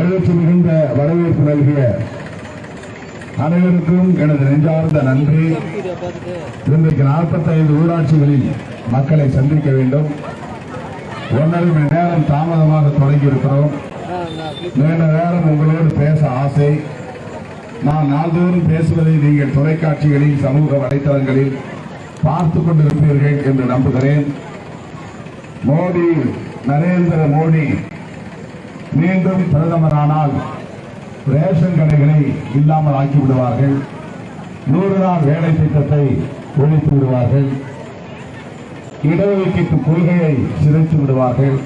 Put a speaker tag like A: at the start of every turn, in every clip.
A: எழுச்சி மிகுந்த வரவேற்பு நல்கிய அனைவருக்கும் எனது நெஞ்சார்ந்த நன்றி. இன்றைக்கு 45 ஊராட்சிகளில் மக்களை சந்திக்க வேண்டும். ஒன்றரை மணி நேரம் தாமதமாக தொடங்கி இருக்கிறோம் நீண்ட நேரம் உங்களோடு பேச ஆசை. நான் நாள்தோறும் பேசுவதை நீங்கள் தொலைக்காட்சிகளில் சமூக வலைத்தளங்களில் பார்த்து கொண்டிருப்பீர்கள் என்று நம்புகிறேன். மோடி நரேந்திர மோடி மீண்டும் பிரதமரானால் ரேஷன் கடைகளை இல்லாமல் ஆக்கி விடுவார்கள் நூறு நாள் வேலை திட்டத்தை ஒழித்து விடுவார்கள். இடஒதுக்கீட்டு கொள்கையை சிதைத்து விடுவார்கள்.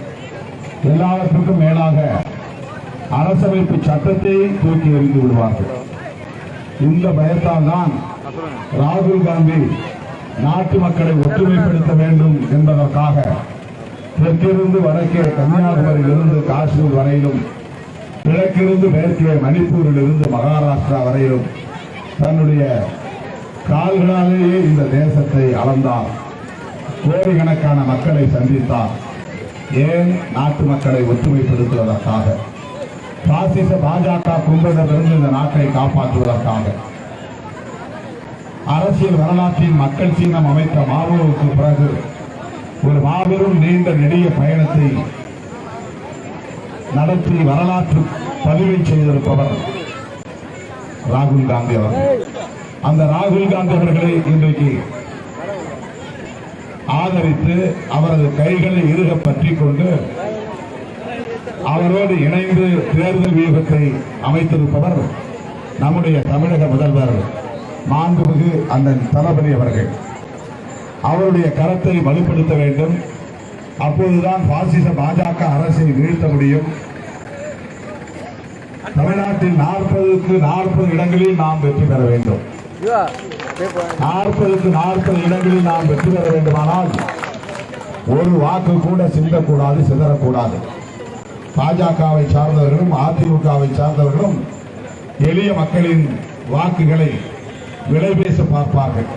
A: எல்லாவற்றுக்கும் மேலாக அரசமைப்பு சட்டத்தை தூக்கி எறிந்து விடுவார்கள். இந்த பயத்தால் தான் ராகுல் காந்தி நாட்டு மக்களை ஒற்றுமைப்படுத்த வேண்டும் என்பதற்காக தெற்கிருந்து வடக்கே கன்னியாகுமரியிலிருந்து காஷ்மீர் வரையிலும் கிழக்கிருந்து மேற்கே மணிப்பூரிலிருந்து மகாராஷ்டிரா வரையிலும் தன்னுடைய கால்களாலேயே இந்த தேசத்தை அளந்தார். கோடிக்கணக்கான மக்களை சந்தித்தார். ஏன் நாட்டு மக்களை ஒற்றுமைப்படுத்துவதற்காக? பாசிச பாஜக கும்பலிடமிருந்து இந்த நாட்டை காப்பாற்றுவதற்காக. அரசியல் வரலாற்றின் மக்கள் சின்னம் அமைத்த மாவோவுக்கு பிறகு ஒரு மாபெரும் நீண்ட நெடிய பயணத்தை நடத்தி வரலாற்று பதிவை செய்திருப்பவர் ராகுல் காந்தி அவர்கள். அந்த ராகுல் காந்தி அவர்களை இன்றைக்கு ஆதரித்து அவரது கைகளை இருக பற்றிக் கொண்டு அவரோடு இணைந்து தேர்தல் வியூகத்தை அமைத்திருப்பவர் நம்முடைய தமிழக முதல்வர் மாண்புமிகு அண்ணன் தளபதி அவர்கள். அவருடைய கரத்தை வலுப்படுத்த வேண்டும். அப்போதுதான் பாசிச பாஜக அரசை வீழ்த்த முடியும். தமிழ்நாட்டில் நாற்பதுக்கு நாற்பது இடங்களில் நாம் வெற்றி பெற வேண்டும். நாற்பதுக்கு நாற்பது இடங்களில் நாம் வெற்றி பெற வேண்டுமானால் ஒரு வாக்கு கூட சிந்தக்கூடாது சிதறக்கூடாது. பாஜகவை சார்ந்தவர்களும் அதிமுகவை சார்ந்தவர்களும் எளிய மக்களின் வாக்குகளை விலை பேச பார்ப்பார்கள்.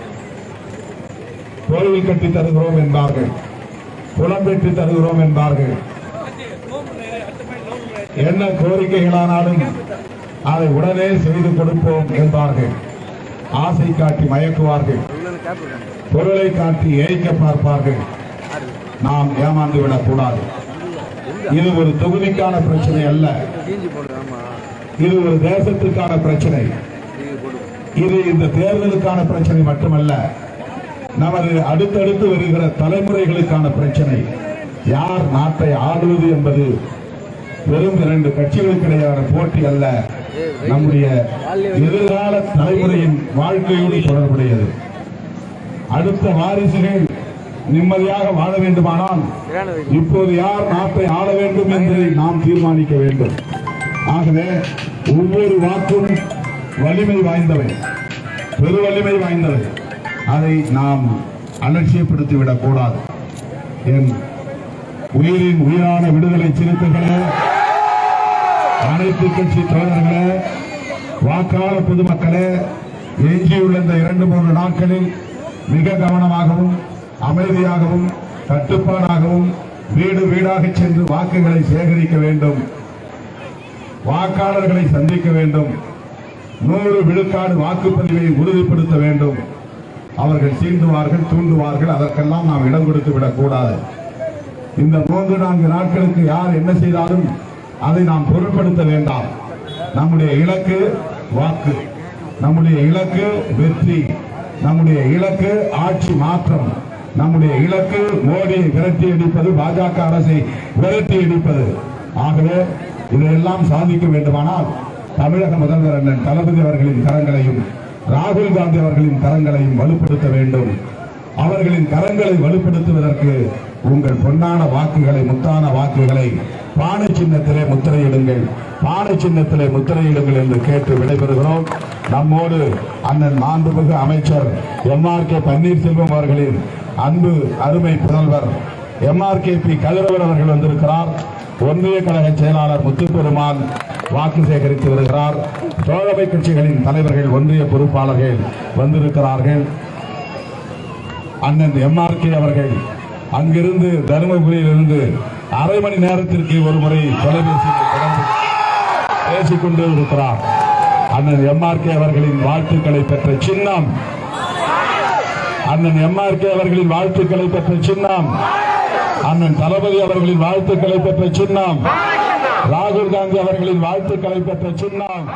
A: கோயில் கட்டி தருகிறோம் என்பார்கள். குளம் தருகிறோம் என்பார்கள். என்ன கோரிக்கைகளானாலும் அதை உடனே செய்து கொடுப்போம் என்பார்கள். ஆசை காட்டி மயக்குவார்கள். பொருளை காட்டி ஏய்க்க பார்ப்பார்கள். நாம் ஏமாந்து விடக்கூடாது. இது ஒரு தொகுதிக்கான பிரச்சனை அல்ல. இது ஒரு தேசத்திற்கான பிரச்சனை. இது இந்த தேர்தலுக்கான பிரச்சனை மட்டுமல்ல. நமது அடுத்தடுத்து வருகிற தலைமுறைகளுக்கான பிரச்சனை. யார் நாட்டை ஆளுவது என்பது வெறும் இரண்டு கட்சிகளுக்கிடையான போட்டி அல்ல. நம்முடைய எதிர்கால தலைமுறையின் வாழ்க்கையோடு தொடர்புடையது. அடுத்த வாரிசுகள் நிம்மதியாக வாழ வேண்டுமானால் இப்போது யார் நாட்டை ஆள வேண்டும் என்பதை நாம் தீர்மானிக்க வேண்டும். ஆகவே ஒவ்வொரு வாக்கும் வலிமை வாய்ந்தவை. பெரு வலிமை வாய்ந்தவை. அதை நாம் அலட்சியப்படுத்திவிடக் கூடாது என் உயிரின் உயிரான விடுதலை சிறுத்தைகளே அனைத்து கட்சி தோழர்களே வாக்காள பொதுமக்களே எஞ்சியுள்ள இந்த இரண்டு மூன்று நாட்களில் மிக கவனமாகவும் அமைதியாகவும் கட்டுப்பாடாகவும் வீடு வீடாக சென்று வாக்குகளை சேகரிக்க வேண்டும். வாக்காளர்களை சந்திக்க வேண்டும். நூறு விழுக்காடு வாக்குப்பதிவை உறுதிப்படுத்த வேண்டும். அவர்கள் சீண்டுவார்கள் தூண்டுவார்கள் அதற்கெல்லாம் நாம் இடம் கொடுத்து விடக்கூடாது. இந்த மூன்று நான்கு நாட்களுக்கு யார் என்ன செய்தாலும் அதை நாம் பொருட்படுத்த வேண்டாம். நம்முடைய இலக்கு வாக்கு நம்முடைய இலக்கு வெற்றி நம்முடைய இலக்கு ஆட்சி மாற்றம் நம்முடைய இலக்கு மோடியை விரட்டி அடிப்பது பாஜக அரசை விரட்டி அடிப்பது. ஆகவே இதையெல்லாம் சாதிக்க வேண்டுமானால் தமிழக முதல்வர் அண்ணன் தளபதி அவர்களின் கரங்களையும் ராகுல் காந்தி அவர்களின் கரங்களையும் வலுப்படுத்த வேண்டும். அவர்களின் கரங்களை வலுப்படுத்துவதற்கு உங்கள் பொன்னான வாக்குகளை முத்தான வாக்குகளை பானை சின்னத்திலே முத்திரையிடுங்கள். பானை சின்னத்திலே முத்திரையிடுங்கள் என்று கேட்டு விடைபெறுகிறோம். நம்மோடு அண்ணன் மாண்புமிகு அமைச்சர் எம் ஆர் கே பன்னீர்செல்வம் அவர்களின் அன்பு அருமை புதல்வர் M R K P Kathiravan அவர்கள் வந்திருக்கிறார். ஒன்றிய கழக செயலாளர் முத்துப்பெருமான் வாக்கு சேகரித்து வருகிறார். தோழமை கட்சிகளின் தலைவர்கள் ஒன்றிய பொறுப்பாளர்கள் வந்திருக்கிறார்கள். அண்ணன் எம்ஆர்கே அவர்கள் அங்கிருந்து தருமபுரியிலிருந்து அரை மணி நேரத்திற்கு ஒரு முறை தொலைபேசியில் பேசிக் கொண்டு இருக்கிறார். அண்ணன் எம்ஆர்கே அவர்களின் வாழ்த்துக்களை பெற்ற சின்னம். அண்ணன் எம்ஆர்கே அவர்களின் வாழ்த்துக்களை பெற்ற சின்னம். அண்ணன் தளபதி அவர்களின் வாழ்த்துக்களை பெற்ற சின்னம் ராகுல் காந்தி அவர்களின் வாழ்த்துக்களை பெற்ற சின்னம்